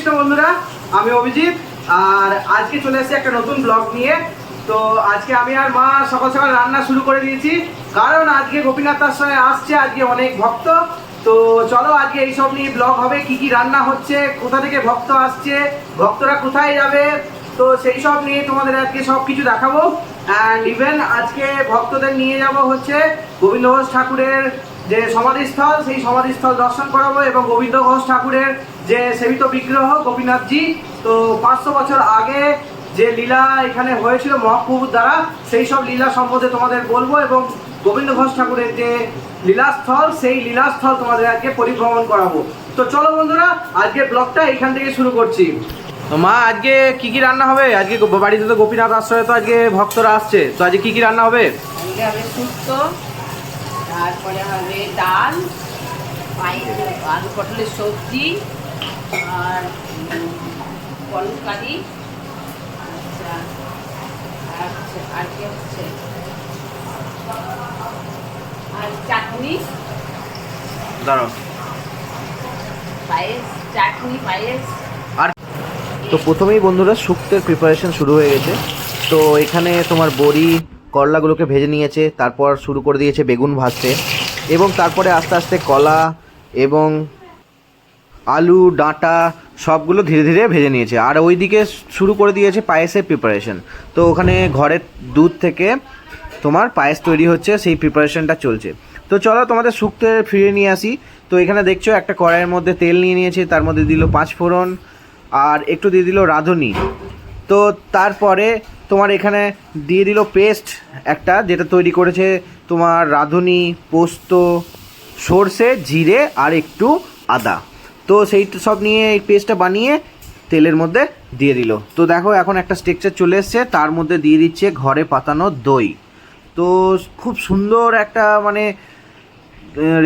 কৃষ্ণ বন্ধুরা, আমি অভিজিৎ, আর আজকে চলে এসেছি একটা নতুন ব্লগ নিয়ে। তো আজকে আমি আর মা সকাল সকাল রান্না শুরু করে দিয়েছি, কারণ আজকে গোপীনাথ আশ্রমে আসছে, আজকে অনেক ভক্ত। তো চলো আজকে এইসব নিয়ে ব্লগ হবে, কি কি রান্না হচ্ছে, কোথা থেকে ভক্ত আসছে, ভক্তরা কোথায় যাবে? তো সেই সব নিয়ে তোমাদের আজকে সব কিছু দেখাবো। অ্যান্ড ইভেন আজকে ভক্তদের নিয়ে যাব হচ্ছে গোবিন্দ ঘোষ ঠাকুরের যে সমাধিস্থল, সেই সমাধিস্থল দর্শন করাবো এবং গোবিন্দ ঘোষ ঠাকুরের যে সেবিত বিগ্রহ গোপীনাথজি তো পাঁচশো বছর আগে যে লীলা এখানে হয়েছিল মহাপ্রভুর দ্বারা সেই সব লীলা সম্বন্ধে তোমাদের বলব এবং গোবিন্দ ঘোষ ঠাকুরের যে লীলাস্থল সেই লীলাস্থল তোমাদের আজকে পরিভ্রমণ করাবো। তো চলো বন্ধুরা আজকে ব্লগটা এখান থেকে শুরু করছি। তো মা আজকে কি কি রান্না হবে? আজকে বাড়িতে তো গোপীনাথ আশ্রয়ে তো আজকে ভক্তরা আসছে। তো আজকে কি কি রান্না হবে? আজকে হবে শুক্তো তারপরে হবে ডাল পায়েস আলু পটলের সবজি আর কারি আচ্ছা আর আর কি হচ্ছে আর চাটনি? দাঁড়াও। পায়েস চাটনি পায়েস। আর তো প্রথমেই বন্ধুরা শুক্তের প্রিপারেশন শুরু হয়ে গেছে। তো এখানে তোমার বড়ি করলাগুলোকে ভেজে নিয়েছে তারপর শুরু করে দিয়েছে বেগুন ভাজতে। এবং তারপরে আস্তে আস্তে কলা এবং আলু, ডাঁটা সবগুলো ধীরে ধীরে ভেজে নিয়েছে। আর ওইদিকে শুরু করে দিয়েছে পায়েসের প্রিপারেশন তো ওখানে ঘরের দুধ থেকে তোমার পায়েস তৈরি হচ্ছে, সেই প্রিপারেশনটা চলছে। তো চলো তোমাদের শুক্তে ফিরে নিয়ে আসি। তো এখানে দেখছ একটা কড়াইয়ের মধ্যে তেল নিয়ে নিয়েছে, তার মধ্যে দিল পাঁচ ফোড়ন আর একটু দিয়ে দিল রাঁধুনি। তো তারপরে তোমার এখানে দিয়ে দিল পেস্ট একটা, যেটা তৈরি করেছে তোমার রাঁধুনি, পোস্ত, সর্ষে, জিরে আর একটু আদা। তো সেই সব নিয়ে এই পেস্টটা বানিয়ে তেলের মধ্যে দিয়ে দিল। তো দেখো এখন একটা স্ট্রাকচার চলে এসছে, তার মধ্যে দিয়ে দিচ্ছে ঘরে পাতানো দই। তো খুব সুন্দর একটা মানে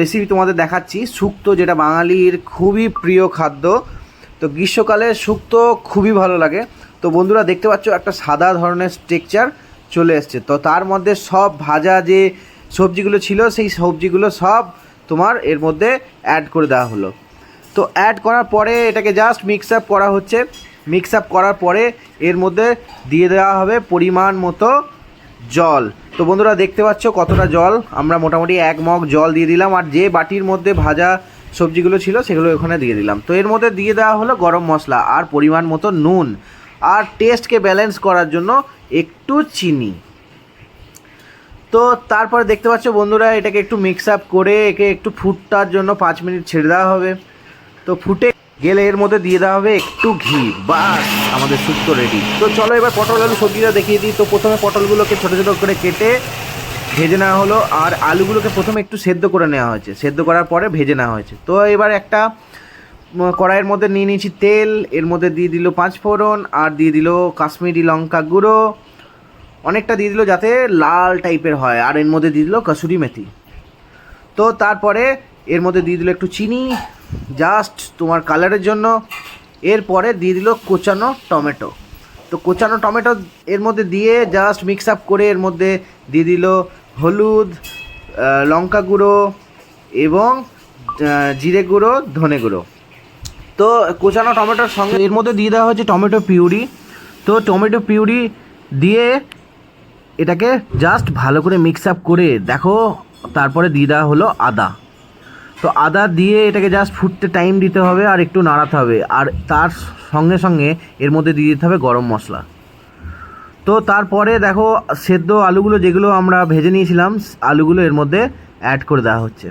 রেসিপি তোমাদের দেখাচ্ছি। শুক্তো যেটা বাঙালির খুবই প্রিয় খাদ্য। তো গ্রীষ্মকালে শুক্তো খুবই ভালো লাগে। তো বন্ধুরা দেখতে পাচ্ছ একটা সাদা ধরনের স্ট্রাকচার চলে এসছে। তো তার মধ্যে সব ভাজা যে সবজিগুলো ছিল, সেই সবজিগুলো সব তোমার এর মধ্যে অ্যাড করে দেওয়া হলো। তো অ্যাড করার পরে এটাকে জাস্ট মিক্স আপ করা হচ্ছে। মিক্স আপ করার পরে এর মধ্যে দিয়ে দেওয়া হবে পরিমাণ মতো জল। তো বন্ধুরা দেখতে পাচ্ছ কতটা জল। আমরা মোটামুটি এক মগ জল দিয়ে দিলাম আর যে বাটির মধ্যে ভাজা সবজিগুলো ছিল সেগুলো ওখানে দিয়ে দিলাম। তো এর মধ্যে দিয়ে দেওয়া হলো গরম মশলা আর পরিমাণ মতো নুন। আর টেস্টকে ব্যালেন্স করার জন্য একটু চিনি। তো তারপরে দেখতে পাচ্ছ বন্ধুরা এটাকে একটু মিক্স আপ করে একে একটু ফুটটার জন্য পাঁচ মিনিট ছেড়ে দেওয়া হবে। তো ফুটে গেলে এর মধ্যে দিয়ে দেওয়া হবে একটু ঘি। বাস, আমাদের শুক্তো রেডি তো চলো এবার পটল আলু সবজিটা দেখিয়ে দিই। তো প্রথমে পটলগুলোকে ছোটো ছোটো করে কেটে ভেজে নেওয়া হলো আর আলুগুলোকে প্রথমে একটু সেদ্ধ করে নেওয়া হয়েছে। সেদ্ধ করার পরে ভেজে নেওয়া হয়েছে। তো এবার একটা কড়াইয়ের মধ্যে নিয়ে নিয়েছি তেল, এর মধ্যে দিয়ে দিল পাঁচ ফোড়ন আর দিয়ে দিল কাশ্মীরি লঙ্কা গুঁড়ো। অনেকটা দিয়ে দিল যাতে লাল টাইপের হয় আর এর মধ্যে দিয়ে দিল কসুরি মেথি। তো তারপরে এর মধ্যে দিয়ে দিল একটু চিনি জাস্ট তোমার কালারের জন্য এরপরে দিয়ে দিল কোচানো টমেটো। তো কোচানো টমেটো এর মধ্যে দিয়ে জাস্ট মিক্স আপ করে এর মধ্যে দিয়ে দিল হলুদ লঙ্কা গুঁড়ো এবং জিরে গুঁড়ো, ধনে গুঁড়ো। তো কোচানো টমেটোর সঙ্গে এর মধ্যে দিয়ে দেওয়া হচ্ছে টমেটো পিউরি। তো টমেটো পিউরি দিয়ে এটাকে জাস্ট ভালো করে মিক্স আপ করে দেখো, তারপরে দিয়ে দেওয়া হলো আদা। তো আদা দিয়ে এটাকে জাস্ট ফুটতে টাইম দিতে হবে আর একটু নাড়াতে হবে। আর তার সঙ্গে সঙ্গে এর মধ্যে দিয়ে দিতে হবে গরম মশলা। তো তারপরে দেখো সেদ্ধ আলুগুলো যেগুলো আমরা ভেজে নিয়েছিলাম, আলুগুলো এর মধ্যে অ্যাড করে দেওয়া হচ্ছে।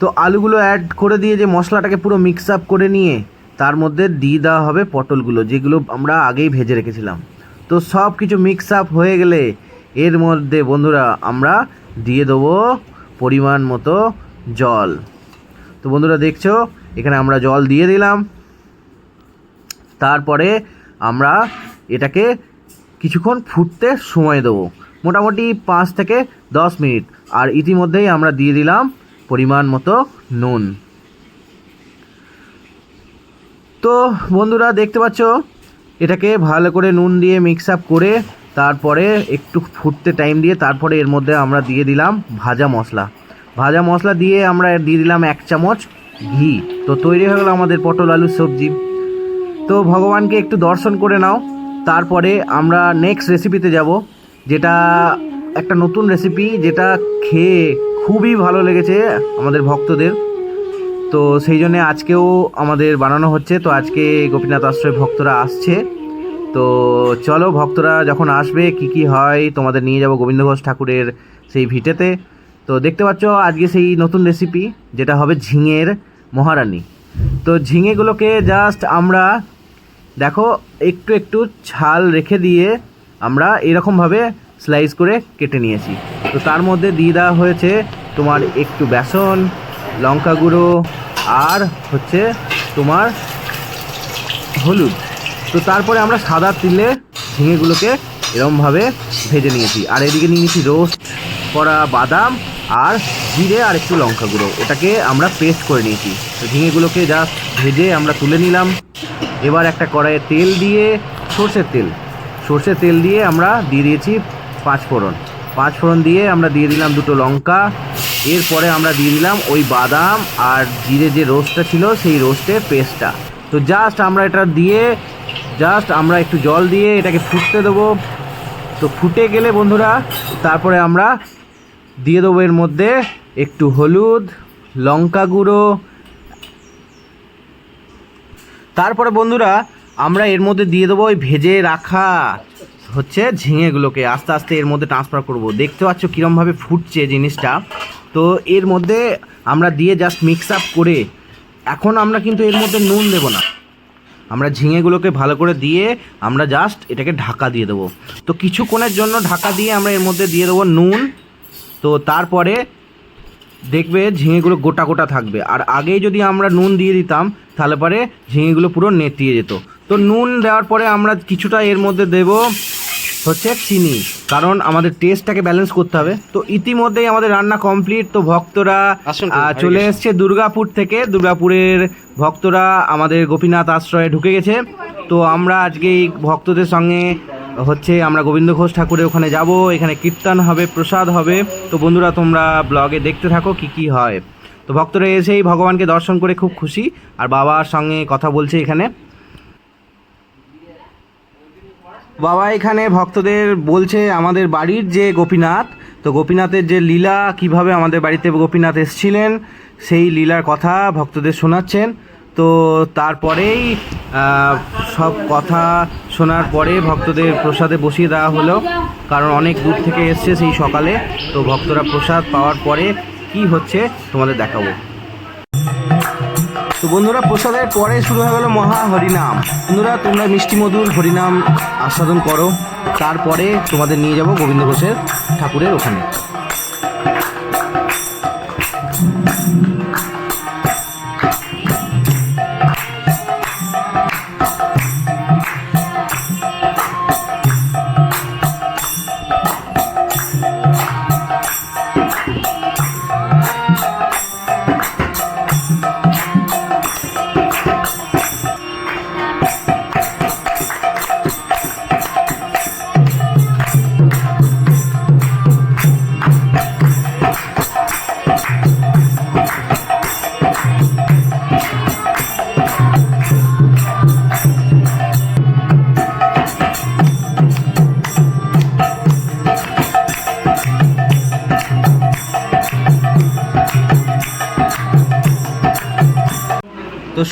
তো আলুগুলো অ্যাড করে দিয়ে যে মশলাটাকে পুরো মিক্স আপ করে নিয়ে তার মধ্যে দিয়ে দেওয়া হবে পটলগুলো, যেগুলো আমরা আগেই ভেজে রেখেছিলাম। তো সব কিছু মিক্স আপ হয়ে গেলে এর মধ্যে বন্ধুরা আমরা দিয়ে দেবো পরিমাণ মতো জল। তো বন্ধুরা দেখছ, এখানে আমরা জল দিয়ে দিলাম। তারপরে আমরা এটাকে কিছুক্ষণ ফুটতে সময় দেবো। মোটামুটি পাঁচ থেকে দশ মিনিট। আর ইতিমধ্যেই আমরা দিয়ে দিলাম পরিমাণ মতো নুন। তো বন্ধুরা দেখতে পাচ্ছ, এটাকে ভালো করে নুন দিয়ে মিক্স আপ করে তারপরে একটু ফুটতে টাইম দিয়ে তারপরে এর মধ্যে আমরা দিয়ে দিলাম ভাজা মশলা। ভাজা মশলা দিয়ে আমরা দিয়ে দিলাম এক চামচ ঘি। তো তৈরি হয়ে গেল আমাদের পটল আলুর সবজি। তো ভগবানকে একটু দর্শন করে নাও। তারপরে আমরা নেক্সট রেসিপিতে যাব, যেটা একটা নতুন রেসিপি যেটা খেয়ে খুবই ভালো লেগেছে আমাদের ভক্তদের। তো সেই জন্যে আজকেও আমাদের বানানো হচ্ছে। তো আজকে গোপীনাথ আশ্রয় ভক্তরা আসছে। তো চলো ভক্তরা যখন আসবে, কি কি হয়, তোমাদের নিয়ে যাব গোবিন্দ ঘোষ ঠাকুরের সেই ভিটেতে। তো দেখতে পাচ্ছ, আজকে সেই নতুন রেসিপি যেটা হবে ঝিঙের মহারানী। তো ঝিঙেগুলোকে জাস্ট আমরা, দেখো, একটু একটু ছাল রেখে দিয়ে আমরা এরকমভাবে স্লাইস করে কেটে নিয়েছি। তো তার মধ্যে দিয়ে দেওয়া হয়েছে তোমার একটু বেসন, লঙ্কা গুঁড়ো, আর হচ্ছে তোমার হলুদ। তো তারপরে আমরা সাদা তিলে ঝিঙেগুলোকে এরমভাবে ভেজে নিয়েছি। আর এদিকে নিয়ে নিয়েছি রোস্ট করা বাদাম আর জিরে আর একটু লঙ্কা গুঁড়ো। ওটাকে আমরা পেস্ট করে নিয়েছি। তো ঝিঙেগুলোকে জাস্ট ভেজে আমরা তুলে নিলাম। এবার একটা কড়াইয়ে তেল দিয়ে সর্ষের তেল। সর্ষের তেল দিয়ে আমরা দিয়ে দিয়েছি পাঁচ ফোড়ন। পাঁচ ফোড়ন দিয়ে আমরা দিয়ে দিলাম দুটো লঙ্কা। এরপরে আমরা দিয়ে দিলাম ওই বাদাম আর জিরে যে রোস্টটা ছিল, সেই রোস্টের পেস্টটা। তো জাস্ট আমরা এটা দিয়ে জাস্ট আমরা একটু জল দিয়ে এটাকে ফুটতে দেবো। তো ফুটে গেলে বন্ধুরা, তারপরে আমরা দিয়ে দেবো এর মধ্যে একটু হলুদ, লঙ্কা গুঁড়ো। তারপরে বন্ধুরা, আমরা এর মধ্যে দিয়ে দেবো ওই ভেজে রাখা হচ্ছে ঝিঙেগুলোকে। আস্তে আস্তে এর মধ্যে ট্রান্সফার করব। দেখতে পাচ্ছ কীরমভাবে ফুটছে জিনিসটা। তো এর মধ্যে আমরা দিয়ে জাস্ট মিক্স আপ করে, এখন আমরা কিন্তু এর মধ্যে নুন দেবো না। আমরা ঝিঙেগুলোকে ভালো করে দিয়ে আমরা জাস্ট এটাকে ঢাকা দিয়ে দেবো। তো কিছুক্ষণের জন্য ঢাকা দিয়ে আমরা এর মধ্যে দিয়ে দেবো নুন। তো তারপরে দেখবে ঝিঙেগুলো গোটা গোটা থাকবে। আর আগেই যদি আমরা নুন দিয়ে দিতাম, তাহলে পরে ঝিঙেগুলো পুরো নেতিয়ে যেত। তো নুন দেওয়ার পরে আমরা কিছুটা এর মধ্যে দেব হচ্ছে চিনি। কারণ আমাদের টেস্টটাকে ব্যালেন্স করতে হবে। তো ইতিমধ্যেই আমাদের রান্না কমপ্লিট তো ভক্তরা চলে। এসছে দুর্গাপুর থেকে। দুর্গাপুরের ভক্তরা আমাদের গোপীনাথ আশ্রয়ে ঢুকে গেছে। তো আমরা আজকে এই ভক্তদের সঙ্গে হচ্ছে আমরা গোবিন্দ ঘোষ ঠাকুরের ওখানে যাব। এখানে কীর্তন হবে প্রসাদ হবে। তো বন্ধুরা তোমরা ব্লগে দেখতে থাকো কি কি হয়। তো ভক্তরা এসেই ভগবানকে দর্শন করে খুব খুশি। আর বাবার সঙ্গে কথা বলছে এখানে। বাবা এখানে ভক্তদের বলছে আমাদের বাড়ির যে গোপীনাথ, তো গোপীনাথের যে লীলা, কীভাবে আমাদের বাড়িতে গোপীনাথ এসেছিলেন, সেই লীলার কথা ভক্তদের শোনাচ্ছেন। তো তারপরেই সব কথা শোনার পরে ভক্তদের প্রসাদে বসিয়ে দেওয়া হলো। কারণ অনেক দূর থেকে এসছে সেই সকালে। তো ভক্তরা প্রসাদ পাওয়ার পরে কি হচ্ছে তোমাদের দেখাবো। তো বন্ধুরা, প্রসাদের পরে শুরু হয়ে গেল মহা হরিনাম। বন্ধুরা, তোমরা মিষ্টি মধুর হরিনাম আস্বাদন করো। তারপরে তোমাদের নিয়ে যাব গোবিন্দ ঘোষের ঠাকুরের ওখানে।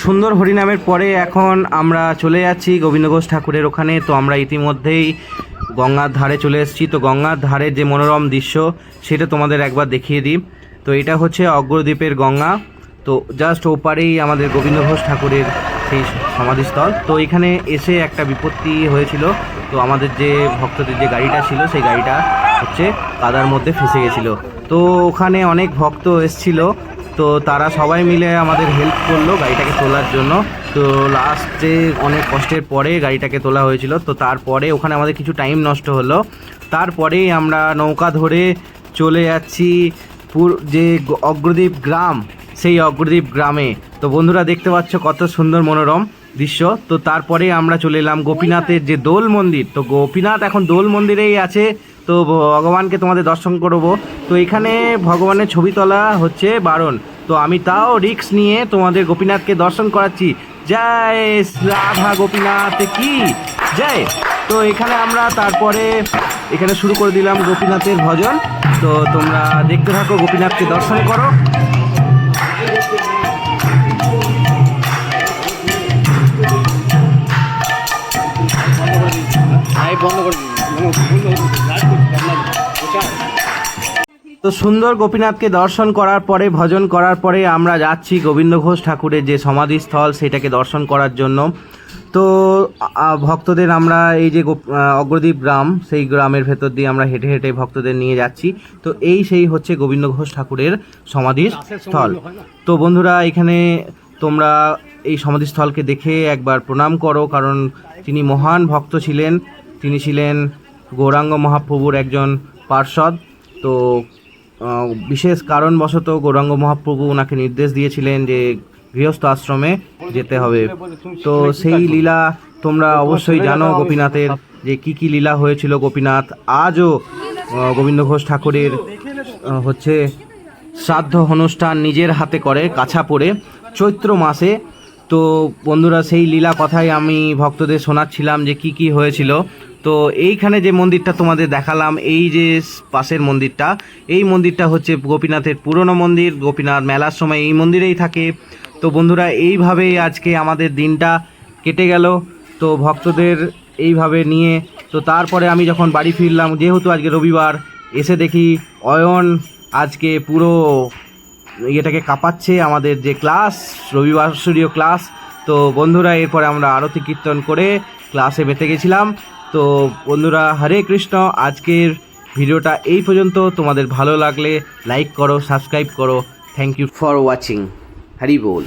সুন্দর হরিনামের পরে এখন আমরা চলে যাচ্ছি গোবিন্দ ঘোষ ঠাকুরের ওখানে। তো আমরা ইতিমধ্যেই গঙ্গার ধারে চলে এসেছি। তো গঙ্গার ধারে যে মনোরম দৃশ্য, সেটা তোমাদের একবার দেখিয়ে দিই। তো এটা হচ্ছে অগ্রদ্বীপের গঙ্গা। তো জাস্ট ওপারেই আমাদের গোবিন্দ ঘোষ ঠাকুরের সেই সমাধিস্থল। তো এখানে এসে একটা বিপত্তি হয়েছিল। তো আমাদের যে ভক্তদের যে গাড়িটা ছিল, সেই গাড়িটা হচ্ছে কাদার মধ্যে ফেসে গেছিল। তো ওখানে অনেক ভক্ত এসছিল। তো তারা সবাই মিলে আমাদের হেল্প করল গাড়িটাকে তোলার জন্য। তো লাস্টে অনেক কষ্টের পরে গাড়িটাকে তোলা হয়েছিল, তো তারপরে ওখানে আমাদের কিছু টাইম নষ্ট হলো। তারপরেই আমরা নৌকা ধরে চলে যাচ্ছি পুর যে অগ্রদ্বীপ গ্রাম, সেই অগ্রদ্বীপ গ্রামে। তো বন্ধুরা দেখতে পাচ্ছ কত সুন্দর মনোরম। দৃশ্য। তো তারপরে আমরা চলে এলাম গোপীনাথের যে দোল মন্দির। তো গোপীনাথ এখন দোল মন্দিরেই আছে। তো ভগবানকে তোমাদের দর্শন করব। তো এখানে ভগবানের ছবি তোলা হচ্ছে বারণ। তো আমি তাও রিক্স নিয়ে তোমাদের গোপীনাথকে দর্শন করাচ্ছি। জয় রাধা গোপীনাথ কি? জয়। তো এখানে আমরা তারপরে এখানে শুরু করে দিলাম গোপীনাথের ভজন। তো তোমরা দেখতে থাকো, গোপীনাথকে দর্শন করো। তো সুন্দর গোপীনাথকে দর্শন করার পরে, ভজন করার পরে আমরা যাচ্ছি গোবিন্দ ঘোষ ঠাকুরের যে সমাধিস্থল, সেটাকে দর্শন করার জন্য। তো ভক্তদের আমরা এই যে অগ্রদীপ গ্রাম, সেই গ্রামের ভেতর দিয়ে আমরা হেঁটে হেঁটে ভক্তদের নিয়ে যাচ্ছি। তো এই সেই হচ্ছে গোবিন্দ ঘোষ ঠাকুরের সমাধির স্থল তো বন্ধুরা, এখানে তোমরা এই সমাধিস্থলকে দেখে একবার প্রণাম করো, কারণ তিনি মহান ভক্ত ছিলেন। তিনি ছিলেন গৌরাঙ্গ মহাপ্রভুর একজন পার্ষদ। তো বিশেষ কারণবশত গৌরাঙ্গ মহাপ্রভু ওনাকে নির্দেশ দিয়েছিলেন যে গৃহস্থ আশ্রমে যেতে হবে। তো সেই লীলা তোমরা অবশ্যই জানো গোপীনাথের যে কি কি লীলা হয়েছিল গোপীনাথ। আজও গোবিন্দ ঘোষ ঠাকুরের হচ্ছে শ্রাদ্ধ অনুষ্ঠান নিজের হাতে করে, কাছা পড়ে, চৈত্র মাসে। তো বন্ধুরা, সেই লীলা কথাই আমি ভক্তদের শোনাচ্ছিলাম যে কি কি হয়েছিল। তো এইখানে যে মন্দিরটা তোমাদের দেখালাম, এই যে পাশের মন্দিরটা, এই মন্দিরটা হচ্ছে গোপীনাথের পুরনো মন্দির, গোপীনাথ মেলার সময় এই মন্দিরেই থাকে। তো বন্ধুরা, এইভাবেই আজকে আমাদের দিনটা কেটে গেল। তো ভক্তদের এইভাবে নিয়ে, তো তারপরে আমি যখন বাড়ি ফিরলাম, যেহেতু আজকে রবিবার, এসে দেখি অয়ন আজকে পুরো ইয়েটাকে কাঁপাচ্ছে, আমাদের যে ক্লাস, রবিবার সূর্য ক্লাস। তো বন্ধুরা, এরপরে আমরা আরতি কীর্তন করে ক্লাসে মেতে গেছিলাম। তো বন্ধুরা হরে কৃষ্ণ, আজকের ভিডিওটা এই পর্যন্ত। তোমাদের ভালো লাগলে লাইক করো সাবস্ক্রাইব করো। Thank you for watching Hari ball.